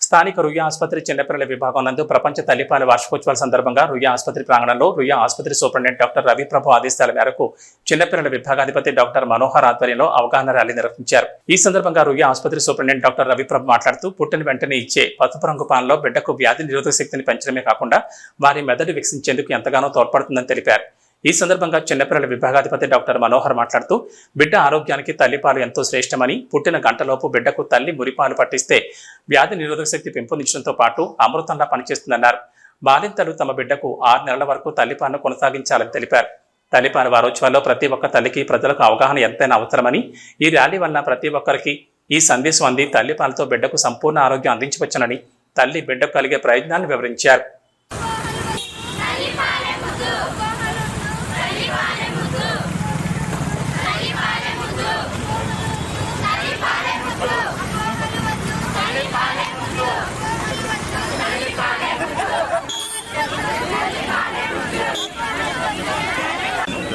స్థానిక రుయ్య ఆసుపత్రి చిన్నపిల్లల విభాగం నందు ప్రపంచ తల్లిపాల వార్షికోత్సవాల సందర్భంగా రుయ్య ఆసుపత్రి ప్రాంగణంలో రుయ్య ఆసుపత్రి సూపరింటెండెంట్ డాక్టర్ రవిప్రభు ఆదేశాల మేరకు చిన్నపిల్లల విభాగాధిపతి డాక్టర్ మనోహర్ ఆధ్వర్యంలో అవగాహన ర్యాలీ నిర్వహించారు. ఈ సందర్భంగా రుయ్య ఆసుపత్రి సూపరింటెండెంట్ డాక్టర్ రవిప్రభు మాట్లాడుతూ పుట్టిన వెంటనే ఇచ్చే పసుపు రంగు పాలనలో బిడ్డకు వ్యాధి నిరోధక శక్తిని పెంచడమే కాకుండా వారి మెదడు వికసించేందుకు ఎంతగానో తోడ్పడుతుందని తెలిపారు. ఈ సందర్భంగా చిన్నపిల్లల విభాగాధిపతి డాక్టర్ మనోహర్ మాట్లాడుతూ బిడ్డ ఆరోగ్యానికి తల్లిపాలు ఎంతో శ్రేష్టమని పుట్టిన గంటలోపు బిడ్డకు తల్లి మురిపాలు పట్టిస్తే వ్యాధి నిరోధక శక్తి పెంపొందించడంతో పాటు అమృతంలా పనిచేస్తుందన్నారు. బాలింతలు తమ బిడ్డకు ఆరు నెలల వరకు తల్లిపాలను కొనసాగించాలని తెలిపారు. తల్లిపాల వారోత్సవాల్లో ప్రతి ఒక్క తల్లికి ప్రజలకు అవగాహన ఎంతైనా అవసరమని ఈ ర్యాలీ వలన ప్రతి ఒక్కరికి ఈ సందేశం అంది తల్లిపాలతో బిడ్డకు సంపూర్ణ ఆరోగ్యం అందించవచ్చునని తల్లి బిడ్డకు కలిగే ప్రయోజనాన్ని వివరించారు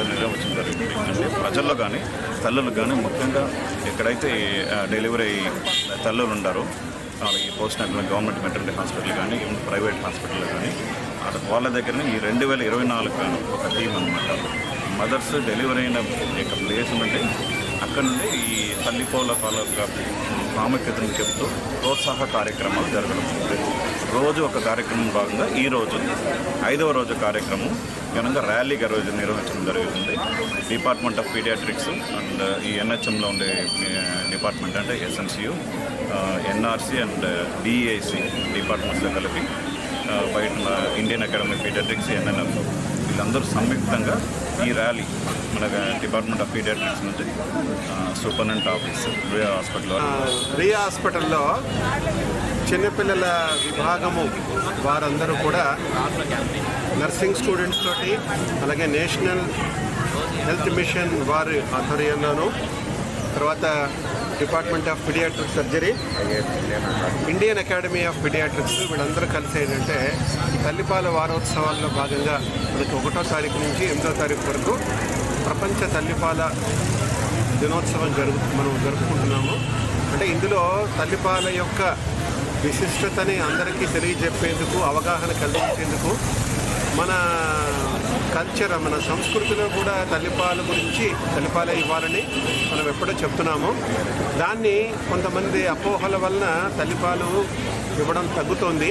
నిర్వహించడం జరిగింది అంటే ప్రజల్లో కానీ తల్లులు కానీ ముఖ్యంగా ఎక్కడైతే డెలివరీ తల్లులు ఉండారో ఈ post natal government maternity hospital కానీ ప్రైవేట్ హాస్పిటల్ కానీ అటు వాళ్ళ దగ్గరనే ఈ రెండు వేల ఇరవై నాలుగు కానీ ఒక టీం అనమాట మదర్స్ డెలివరీ అయిన యొక్క ప్లేస్ నుండి అక్కడ నుండి ఈ తల్లిపోల పాల ప్రాముఖ్యతను చెబుతూ ప్రోత్సాహ కార్యక్రమాలు జరగడం రోజు ఒక కార్యక్రమం భాగంగా ఈ రోజు ఐదవ రోజు కార్యక్రమం ఘనంగా ర్యాలీగా రోజు నిర్వహించడం జరుగుతుంది. డిపార్ట్మెంట్ ఆఫ్ పీడియాట్రిక్స్ అండ్ ఈ ఎన్హెచ్ఎంలో ఉండే డిపార్ట్మెంట్ అంటే ఎస్ఎన్సియు ఎన్ఆర్సి అండ్ డిఏసి డిపార్ట్మెంట్స్లో కలిపి బయట ఇండియన్ అకాడమీ పీడియాట్రిక్స్ ఎన్ఎన్ఎఫ్ వీళ్ళందరూ సంయుక్తంగా ఈ ర్యాలీ మన డిపార్ట్మెంట్ ఆఫ్ పీడియాట్రిక్స్ నుంచి సూపరింటెండెంట్ ఆఫీస్ రియా హాస్పిటల్లో రియా హాస్పిటల్లో చిన్నపిల్లల విభాగము వారందరూ కూడా నర్సింగ్ స్టూడెంట్స్ తోటి అలాగే నేషనల్ హెల్త్ మిషన్ వారి ఆధ్వర్యంలోనూ తర్వాత department of paediatric surgery Indian academy of paediatrics వీళ్ళందరూ కలిసి ఏంటంటే తల్లిపాల వారోత్సవాల్లో భాగంగా మనకి ఒకటో తారీఖు నుంచి ఎనిమిదో తారీఖు వరకు ప్రపంచ తల్లిపాల దినోత్సవం జరుగు మనం జరుపుకుంటున్నాము. అంటే ఇందులో తల్లిపాల యొక్క విశిష్టతని అందరికీ తెలియజెప్పేందుకు అవగాహన కలిగించేందుకు మన కల్చర్ మన సంస్కృతిలో కూడా తల్లిపాల గురించి తల్లిపాలే ఇవ్వాలని మనం ఎప్పుడో చెప్తున్నాము. దాన్ని కొంతమంది అపోహల వలన తల్లిపాలు ఇవ్వడం తగ్గుతోంది.